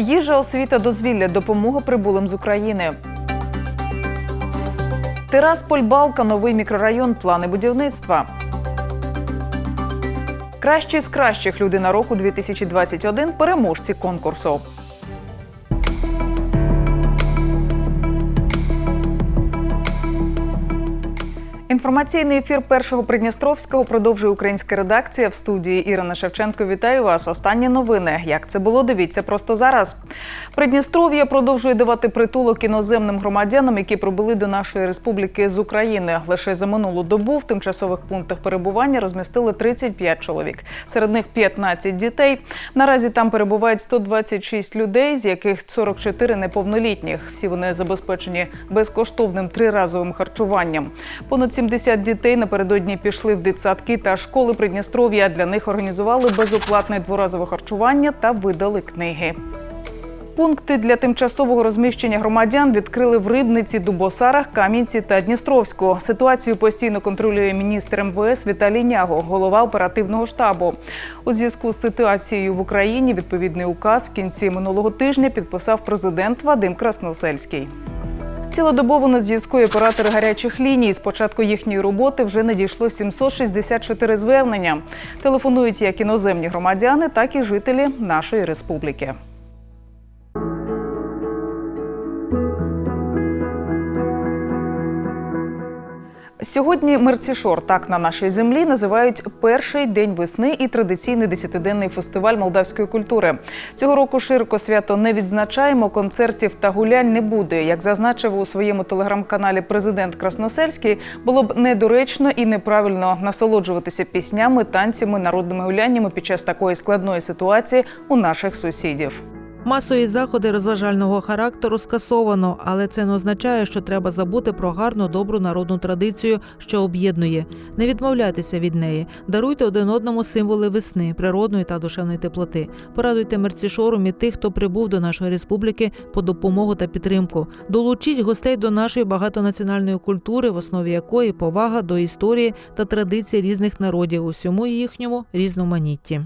Їжа, освіта, дозвілля, допомога прибулим з України. Тирасполь, Балка, новий мікрорайон, плани будівництва. Кращі з кращих людина року 2021 переможці конкурсу. Інформаційний ефір першого Придністровського продовжує українська редакція в студії Ірина Шевченко. Вітаю вас. Останні новини. Як це було? Дивіться просто зараз. Придністров'я продовжує давати притулок іноземним громадянам, які прибули до нашої республіки з України. Лише за минулу добу в тимчасових пунктах перебування розмістили 35 чоловік. Серед них 15 дітей. Наразі там перебувають 126 людей, з яких 44 неповнолітніх. Всі вони забезпечені безкоштовним триразовим харчуванням. Понад 70 дітей напередодні пішли в дитсадки та школи Придністров'я. Для них організували безоплатне дворазове харчування та видали книги. Пункти для тимчасового розміщення громадян відкрили в Рибниці, Дубосарах, Кам'янці та Дністровську. Ситуацію постійно контролює міністр МВС Віталій Няго, голова оперативного штабу. У зв'язку з ситуацією в Україні відповідний указ в кінці минулого тижня підписав президент Вадим Красносельський. Цілодобово на зв'язку оператори гарячих ліній. З початку їхньої роботи вже надійшло 764 звернення. Телефонують як іноземні громадяни, так і жителі нашої республіки. Сьогодні Мерцішор, так на нашій землі називають перший день весни і традиційний десятиденний фестиваль молдавської культури. Цього року широко свято не відзначаємо. Концертів та гулянь не буде. Як зазначив у своєму телеграм-каналі президент Красносельський, було б недоречно і неправильно насолоджуватися піснями, танцями, народними гуляннями під час такої складної ситуації у наших сусідів. Масові заходи розважального характеру скасовано, але це не означає, що треба забути про гарну добру народну традицію, що об'єднує. Не відмовляйтеся від неї. Даруйте один одному символи весни, природної та душевної теплоти. Порадуйте мерцішорум і тих, хто прибув до нашої республіки по допомогу та підтримку. Долучіть гостей до нашої багатонаціональної культури, в основі якої повага до історії та традицій різних народів, усьому їхньому різноманітті.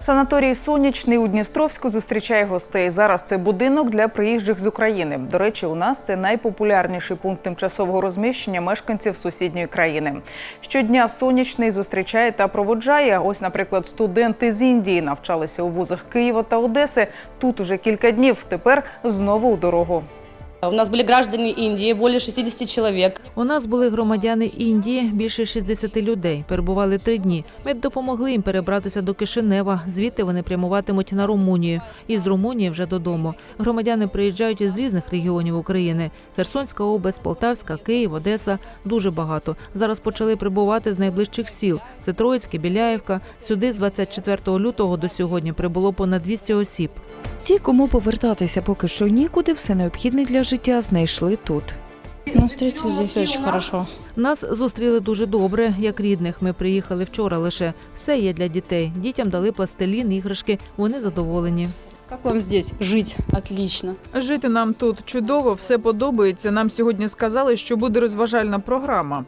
Санаторій Сонячний у Дністровську зустрічає гостей. Зараз це будинок для приїжджих з України. До речі, у нас це найпопулярніший пункт тимчасового розміщення мешканців сусідньої країни. Щодня сонячний зустрічає та проводжає. Ось, наприклад, студенти з Індії навчалися у вузах Києва та Одеси. Тут уже кілька днів. Тепер знову у дорогу. У нас были граждане Индии, более 60 человек. У нас були громадяни Індії, більше 60 людей. Перебували три дні. Ми допомогли їм перебратися до Кишинева. Звідти вони прямуватимуть на Румунію. І з Румунії вже додому. Громадяни приїжджають із різних регіонів України: Херсонська область, Полтавська, Київ, Одеса. Дуже багато. Зараз почали прибувати з найближчих сіл. Це Троїцьке, Біляєвка. Сюди з 24 лютого до сьогодні прибуло понад 200 осіб. Ті, кому повертатися поки що нікуди, все необхідне для життя знайшли тут. Встретили здесь очень хорошо. Нас зустріли дуже добре, як рідних. Ми приїхали вчора лише. Все є для дітей. Дітям дали пластилін, іграшки. Вони задоволені. Как вам здесь жить? Отлично. Жити нам тут чудово, все подобається. Нам сьогодні сказали, що буде розважальна програма.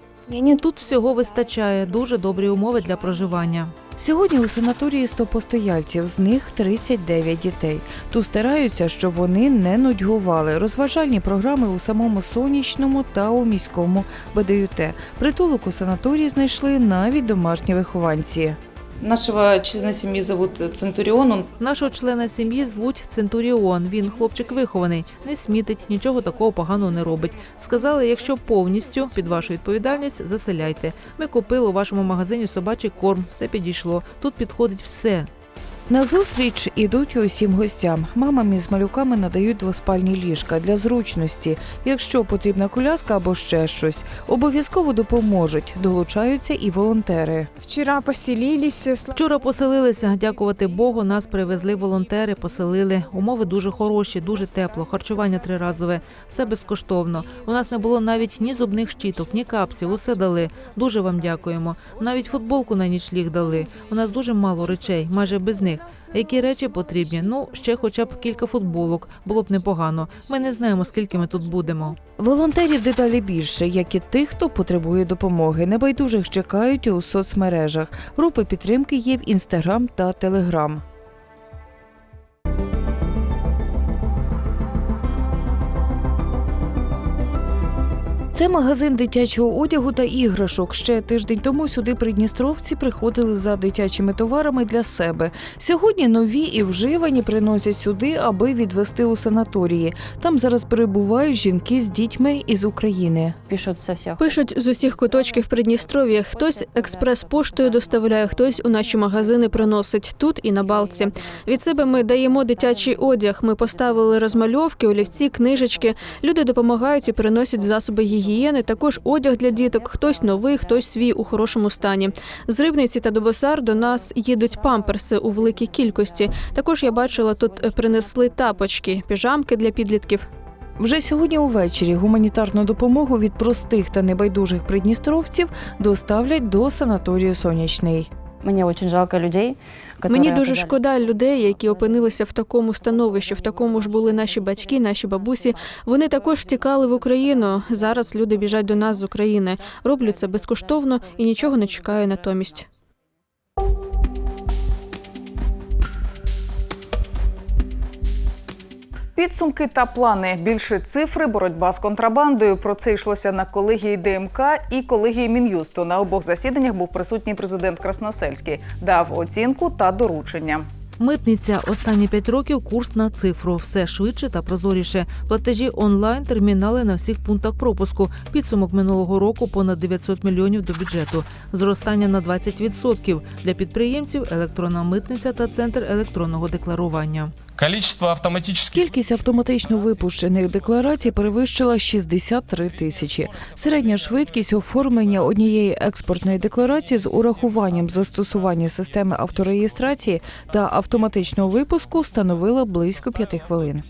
Тут всього вистачає дуже добрі умови для проживання. Сьогодні у санаторії 100 постояльців, з них 39 дітей. Тут стараються, щоб вони не нудьгували. Розважальні програми у самому сонячному та у міському БДЮТ. Притулок у санаторії знайшли навіть домашні вихованці. Нашего члена сім'ї зовут Центуріон. Нашого члена сім'ї звуть Центуріон. Він хлопчик вихований, не смітить, нічого такого поганого не робить. Сказали, якщо повністю під вашу відповідальність, заселяйте. Ми купили у вашому магазині собачий корм, все підійшло. Тут підходить все. На зустріч ідуть усім гостям. Мамам із малюками надають двоспальні ліжка для зручності. Якщо потрібна коляска або ще щось, обов'язково допоможуть. Долучаються і волонтери. Вчера поселились. Вчора поселилися. Дякувати Богу, нас привезли волонтери, поселили. Умови дуже хороші, дуже тепло. Харчування триразове, все безкоштовно. У нас не було навіть ні зубних щіток, ні капців. Усе дали. Дуже вам дякуємо. Навіть футболку на нічліг дали. У нас дуже мало речей, майже без них. Які речі потрібні? Ну, ще хоча б кілька футболок. Було б непогано. Ми не знаємо, скільки ми тут будемо. Волонтерів дедалі більше, як і тих, хто потребує допомоги. Небайдужих чекають у соцмережах. Групи підтримки є в інстаграм та телеграм. Це магазин дитячого одягу та іграшок. Ще тиждень тому сюди придністровці приходили за дитячими товарами для себе. Сьогодні нові і вживані приносять сюди, аби відвести у санаторії. Там зараз перебувають жінки з дітьми із України. пишут со всех. Пишуть з усіх куточків Придністров'я. Хтось експрес-поштою доставляє, хтось у наші магазини приносить тут і на балці. Від себе ми даємо дитячий одяг. Ми поставили розмальовки, олівці, книжечки. Люди допомагають і приносять засоби гігієни. Також одяг для діток. Хтось новий, хтось свій у хорошому стані. З рибниці та добосар до нас їдуть памперси у великій кількості. Також я бачила, тут принесли тапочки, піжамки для підлітків. Вже сьогодні увечері гуманітарну допомогу від простих та небайдужих придністровців доставлять до санаторію Сонячний. Мне дуже жалко людей, Мені дуже шкода людей, які опинилися в такому становищі. В такому ж були наші батьки, наші бабусі. Вони також втікали в Україну. Зараз люди біжать до нас з України. Роблю це безкоштовно і нічого не чекаю натомість. Підсумки та плани. Більше цифри, боротьба з контрабандою. Про це йшлося на колегії ДМК і колегії Мін'юсту. На обох засіданнях був присутній президент Красносельський. Дав оцінку та доручення. Митниця останні п'ять років курс на цифру. Все швидше та прозоріше. Платежі онлайн, термінали на всіх пунктах пропуску. Підсумок минулого року понад 900 мільйонів до бюджету. Зростання на 20%. Для підприємців електронна митниця та центр електронного декларування. Кількість автоматично випущених декларацій перевищила 63 тисячі. Середня швидкість оформлення однієї експортної декларації з урахуванням застосування системи автореєстрації та автоматичного випуску становила близько 5 хвилин.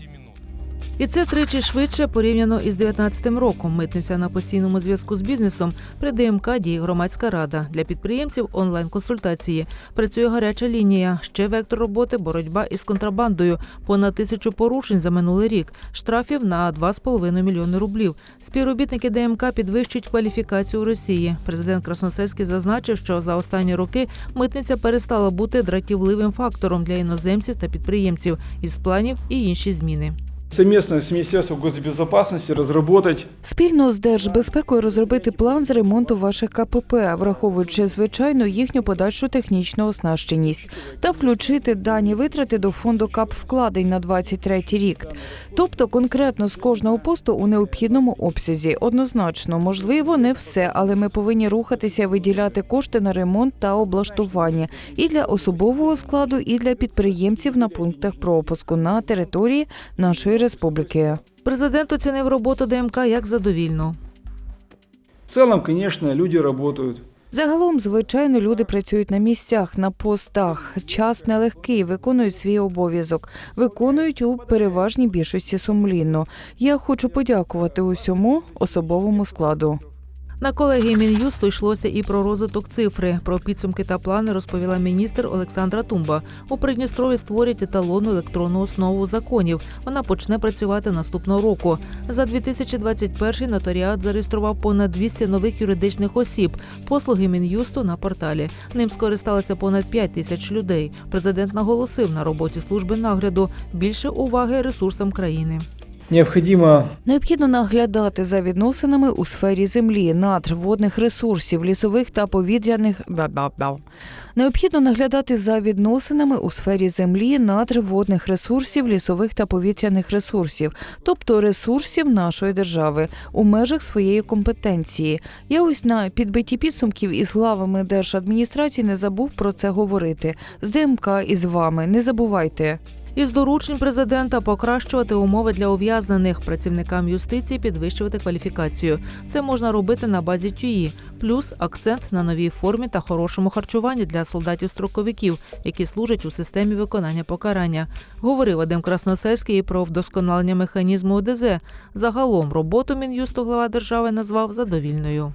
І це тричі швидше порівняно із 2019 роком. Митниця на постійному зв'язку з бізнесом при ДМК діє громадська рада для підприємців онлайн-консультації. Працює гаряча лінія. Ще вектор роботи боротьба із контрабандою. Понад тисячу порушень за минулий рік. Штрафів на 2,5 мільйони рублів. Співробітники ДМК підвищують кваліфікацію Росії. Президент Красносельський зазначив, що за останні роки митниця перестала бути дратівливим фактором для іноземців та підприємців із планів і інші зміни. Совместно с Министерством госбезопасности разработать Спільно з Держбезпекою розробити план з ремонту ваших КПП, враховуючи звичайно їхню подальшу технічну оснащеність, та включити дані витрати до фонду КАП вкладень на 23 рік. Тобто конкретно з кожного посту у необхідному обсязі. Однозначно, можливо, не все, але ми повинні рухатися виділяти кошти на ремонт та облаштування і для особового складу, і для підприємців на пунктах пропуску на території нашої республіки. Президент оцінив роботу ДМК як задовільну. В цілому, звісно, люди працюють. Загалом, звичайно, люди працюють на місцях, на постах. Час нелегкий, виконують свій обов'язок, виконують у переважній більшості сумлінно. Я хочу подякувати усьому особовому складу. На колегії Мін'юсту йшлося і про розвиток цифри. Про підсумки та плани розповіла міністр Олександра Тумба. У Придністрові створять еталонну електронну основу законів. Вона почне працювати наступного року. За 2021 нотаріат зареєстрував понад 200 нових юридичних осіб. Послуги Мін'юсту на порталі. Ним скористалися понад 5 тисяч людей. Президент наголосив на роботі служби нагляду більше уваги ресурсам країни. Необходимо Необхідно наглядати за відносинами у сфері землі, надр, водних ресурсів, лісових та повітряних. Необхідно наглядати за відносинами у сфері землі, надр, водних ресурсів, лісових та повітряних ресурсів, тобто ресурсів нашої держави у межах своєї компетенції. Я ось на підбитті підсумків із главами держадміністрації не забув про це говорити. З ДМК і з вами не забувайте. Із доручень президента покращувати умови для ув'язнених працівникам юстиції підвищувати кваліфікацію. Це можна робити на базі ТЮІ. Плюс акцент на новій формі та хорошому харчуванні для солдатів-строковиків, які служать у системі виконання покарання. Говорив Вадим Красносельський і про вдосконалення механізму ОДЗ. Загалом роботу мін'юсту глава держави назвав задовільною.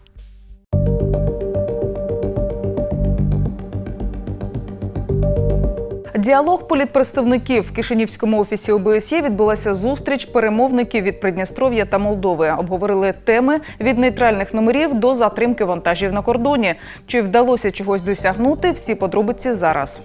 Діалог політпредставників в Кишинівському офісі ОБСЄ відбулася зустріч перемовників від Придністров'я та Молдови. Обговорили теми від нейтральних номерів до затримки вантажів на кордоні. Чи вдалося чогось досягнути? Всі подробиці зараз.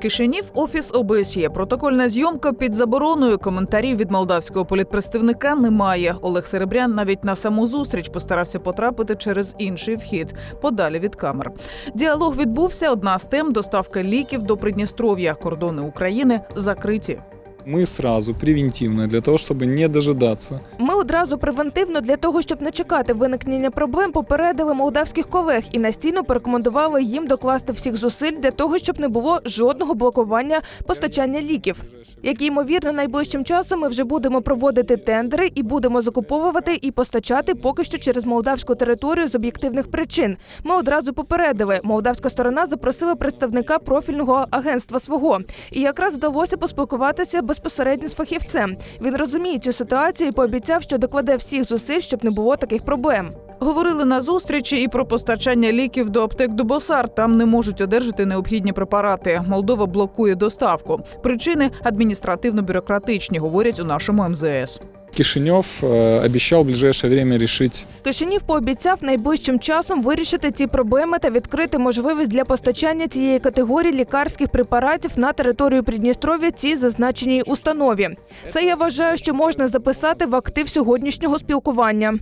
Кишинів, офіс ОБСЄ. Протокольна зйомка під забороною. Коментарів від молдавського політпредставника немає. Олег Серебрян навіть на саму зустріч постарався потрапити через інший вхід, подалі від камер. Діалог відбувся. Одна з тем доставка ліків до Придністров'я. Кордони України закриті. Мы сразу, превентивно, для того, чтобы не дожидаться Ми одразу превентивно для того, щоб не чекати виникнення проблем, попередили молдавських колег і настійно порекомендували їм докласти всіх зусиль для того, щоб не було жодного блокування постачання ліків. Як ймовірно, найближчим часом ми вже будемо проводити тендери і будемо закуповувати і постачати поки що через молдавську територію з об'єктивних причин. Ми одразу попередили. Молдавська сторона запросила представника профільного агентства свого, і якраз вдалося поспілкуватися безпосередньо з фахівцем. Він розуміє цю ситуацію і пообіцяв, що докладе всіх зусиль, щоб не було таких проблем. Говорили на зустрічі і про постачання ліків до аптек Дубосар. Там не можуть одержати необхідні препарати. Молдова блокує доставку. Причини адміністративно-бюрократичні, говорять у нашому МЗС. Кишинев э, обещал в ближайшее время решить Кишинів пообіцяв найближчим часом вирішити ці проблеми та відкрити можливість для постачання цієї категорії лікарських препаратів на територію Придністров'я цій зазначеній установі. Це я вважаю, що можна записати в актив сьогоднішнього спілкування.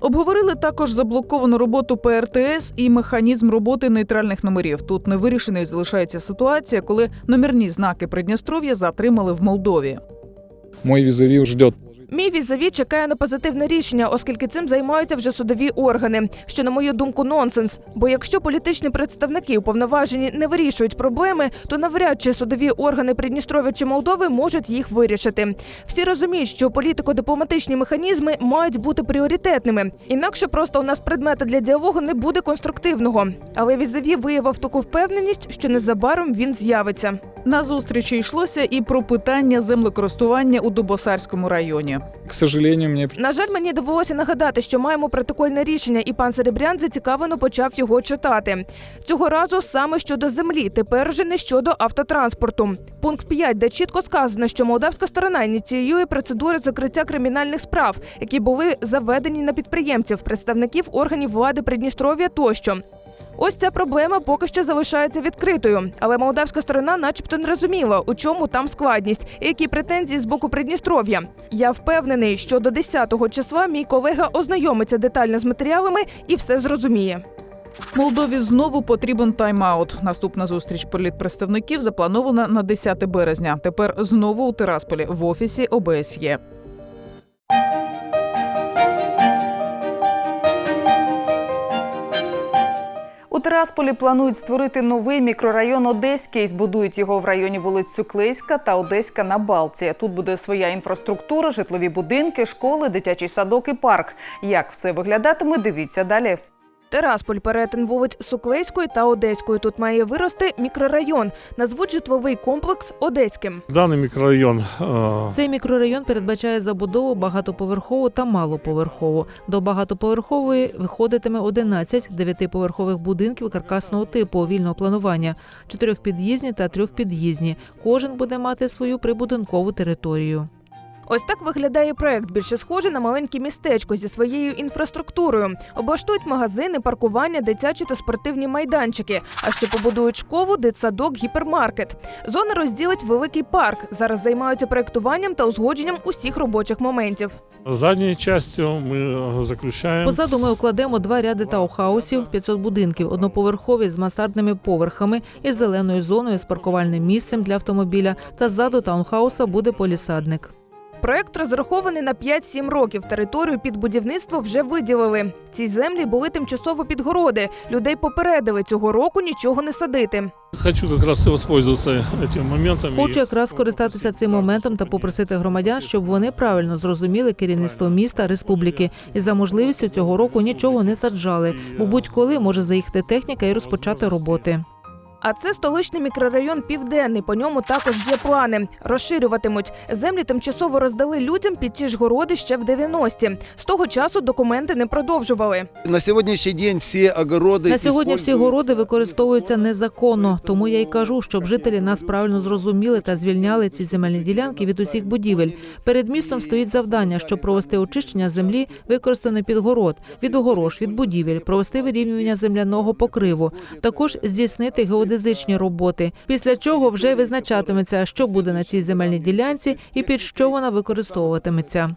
Обговорили також заблоковану роботу ПРТС і механізм роботи нейтральних номерів. Тут невирішеною залишається ситуація, коли номерні знаки Придністров'я затримали в Молдові. мой визави ждет Мій візаві чекає на позитивне рішення, оскільки цим займаються вже судові органи. Що на мою думку, нонсенс. Бо якщо політичні представники уповноважені не вирішують проблеми, то навряд чи судові органи Придністров'я чи Молдови можуть їх вирішити. Всі розуміють, що політико-дипломатичні механізми мають бути пріоритетними. Інакше просто у нас предмета для діалогу не буде конструктивного. Але візаві виявив таку впевненість, що незабаром він з'явиться. На зустрічі йшлося і про питання землекористування у Дубосарському районі. К сожалению, мне На жаль, мені довелося нагадати, що маємо протокольне рішення, і пан Серебрян зацікавлено почав його читати. Цього разу саме щодо землі, тепер вже не щодо автотранспорту. Пункт 5, де чітко сказано, що молдавська сторона ініціює процедури закриття кримінальних справ, які були заведені на підприємців, представників органів влади Придністров'я тощо. Ось ця проблема поки що залишається відкритою, але молдавська сторона, начебто, не розуміла, у чому там складність і які претензії з боку Придністров'я. Я впевнений, що до 10-го числа мій колега ознайомиться детально з матеріалами і все зрозуміє. Молдові знову потрібен тайм-аут. Наступна зустріч політпредставників запланована на 10 березня. Тепер знову у Тирасполі в офісі ОБСЄ. У Тирасполі планують створити новий мікрорайон Одеський. Збудують його в районі вулиць Суклейська та Одеська на Балці. Тут буде своя інфраструктура, житлові будинки, школи, дитячий садок і парк. Як все виглядатиме, дивіться далі. Терасполь перетин вулиць Суклейської та Одеської. Тут має вирости мікрорайон. Назвуть житловий комплекс Одеським. Даний мікрорайон е, Цей мікрорайон передбачає забудову багатоповерхову та малоповерхову. До багатоповерхової виходитиме 11 дев'ятиповерхових будинків каркасного типу вільного планування, чотирьохпід'їзні та трьохпід'їзні. Кожен буде мати свою прибудинкову територію. Ось так виглядає проект. Більше схожий на маленьке містечко зі своєю інфраструктурою. Облаштують магазини, паркування, дитячі та спортивні майданчики. А ще побудують школу, дитсадок, гіпермаркет. Зона розділить великий парк. Зараз займаються проектуванням та узгодженням усіх робочих моментів. задньою частю ми заключаємо Позаду ми укладемо два ряди таухаусів, 500 будинків, одноповерхові з мансардними поверхами із зеленою зоною з паркувальним місцем для автомобіля. Та ззаду таунхауса буде полісадник. Проект розрахований на 5-7 років. Територію під будівництво вже виділили. Ці землі були тимчасово під городи. Людей попередили цього року нічого не садити. Хочу якраз воспользуватися цим моментом. Хочу якраз скористатися цим моментом та попросити громадян, щоб вони правильно зрозуміли керівництво міста республіки і за можливістю цього року нічого не саджали, бо будь-коли може заїхати техніка і розпочати роботи. А це столичний мікрорайон Південний. По ньому також є плани. Розширюватимуть. Землі тимчасово роздали людям під ті ж городи ще в 90-ті. З того часу документи не продовжували. На сьогоднішній день всі огороди На сьогодні всі городи використовуються незаконно, тому я й кажу, щоб жителі нас правильно зрозуміли та звільняли ці земельні ділянки від усіх будівель. Перед містом стоїть завдання, щоб провести очищення землі, використаної під город, від огорож, від будівель, провести вирівнювання земляного покриву, також здійснити геодезичні роботи. Після чого вже визначатиметься, що буде на цій земельній ділянці і під що вона використовуватиметься.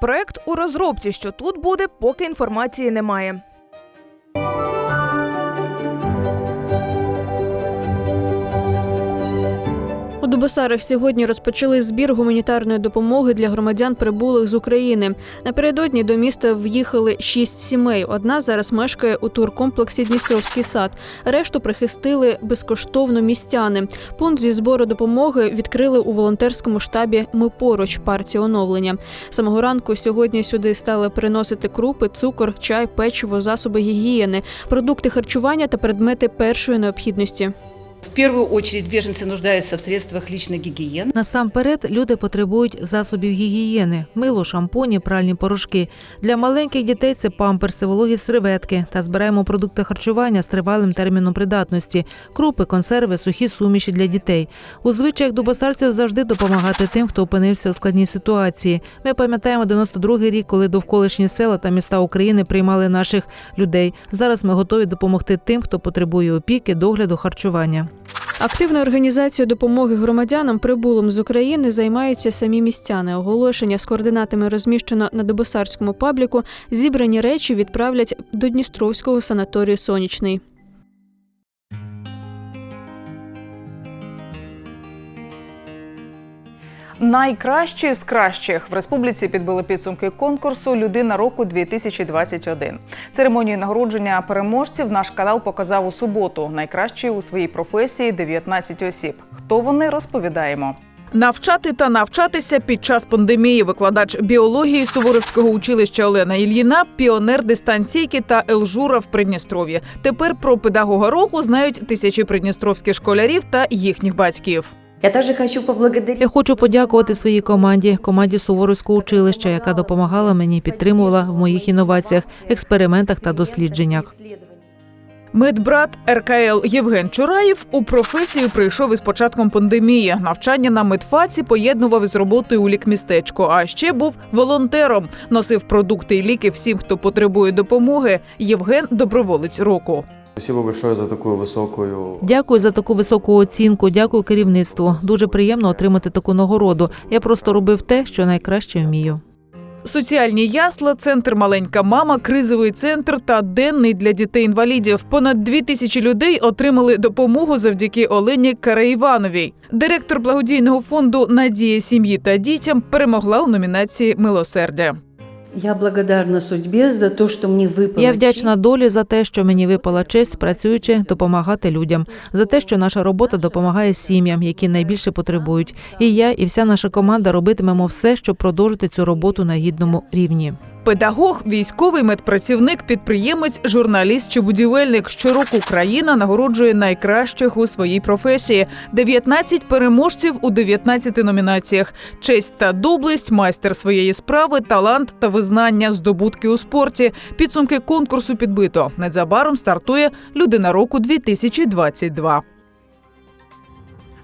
Проект у розробці. Що тут буде, поки інформації немає. Дубосарах сьогодні розпочали збір гуманітарної допомоги для громадян прибулих з України. Напередодні до міста в'їхали шість сімей. Одна зараз мешкає у туркомплексі Дністровський сад. Решту прихистили безкоштовно містяни. Пункт зі збору допомоги відкрили у волонтерському штабі Ми поруч партії оновлення. Самого ранку сьогодні сюди стали приносити крупи, цукор, чай, печиво, засоби гігієни, продукти харчування та предмети першої необхідності. В первую очередь беженцы нуждаются в средствах личной гигиены. Насамперед люди потребують засобів гігієни, мило, шампуні, пральні порошки. Для маленьких дітей це памперси, вологі серветки та збираємо продукти харчування з тривалим терміном придатності, крупи, консерви, сухі суміші для дітей. У звичаях дубосарців завжди допомагати тим, хто опинився у складній ситуації. Ми пам'ятаємо 92-й рік, коли довколишні села та міста України приймали наших людей. Зараз ми готові допомогти тим, хто потребує опіки, догляду, харчування. Активною організацією допомоги громадянам прибулим з України займаються самі містяни. Оголошення з координатами розміщено на Добосарському пабліку. Зібрані речі відправлять до Дністровського санаторію Сонячний. Найкращі з кращих в республіці підбили підсумки конкурсу Людина року 2021 Церемонію нагородження переможців наш канал показав у суботу. Найкращі у своїй професії 19 осіб. Хто вони розповідаємо? Навчати та навчатися під час пандемії викладач біології Суворовського училища Олена Ільїна, піонер дистанційки та Елжура в Придністров'ї. Тепер про педагога року знають тисячі придністровських школярів та їхніх батьків. Я также хочу поблагодарить Я хочу подякувати своїй команді, команді Суворовського училища, яка допомагала мені, підтримувала в моїх інноваціях, експериментах та дослідженнях. Медбрат РКЛ Євген Чураєв у професію прийшов із початком пандемії. Навчання на медфаці поєднував із роботою у лікмістечку. А ще був волонтером. Носив продукти і ліки всім, хто потребує допомоги. Євген доброволець року. Спасибо большое за такую высокую Дякую за таку високу оцінку. Дякую керівництву. Дуже приємно отримати таку нагороду. Я просто робив те, що найкраще вмію. Соціальні ясла, центр маленька мама, кризовий центр та денний для дітей-інвалідів. Понад дві тисячі людей отримали допомогу завдяки Олені Караївановій. Директор благодійного фонду Надія сім'ї та дітям перемогла у номінації Милосердя. Я благодарна судьбі за те, що мені випала. Я вдячна долі за те, що мені випала честь, працюючи, допомагати людям, за те, що наша робота допомагає сім'ям, які найбільше потребують. І я, і вся наша команда робитимемо все, щоб продовжити цю роботу на гідному рівні. Педагог, військовий медпрацівник, підприємець, журналіст чи будівельник. Щороку країна нагороджує найкращих у своїй професії. 19 переможців у 19 номінаціях. Честь та доблесть, майстер своєї справи, талант та визнання, здобутки у спорті. Підсумки конкурсу підбито. Незабаром стартує Людина року 2022.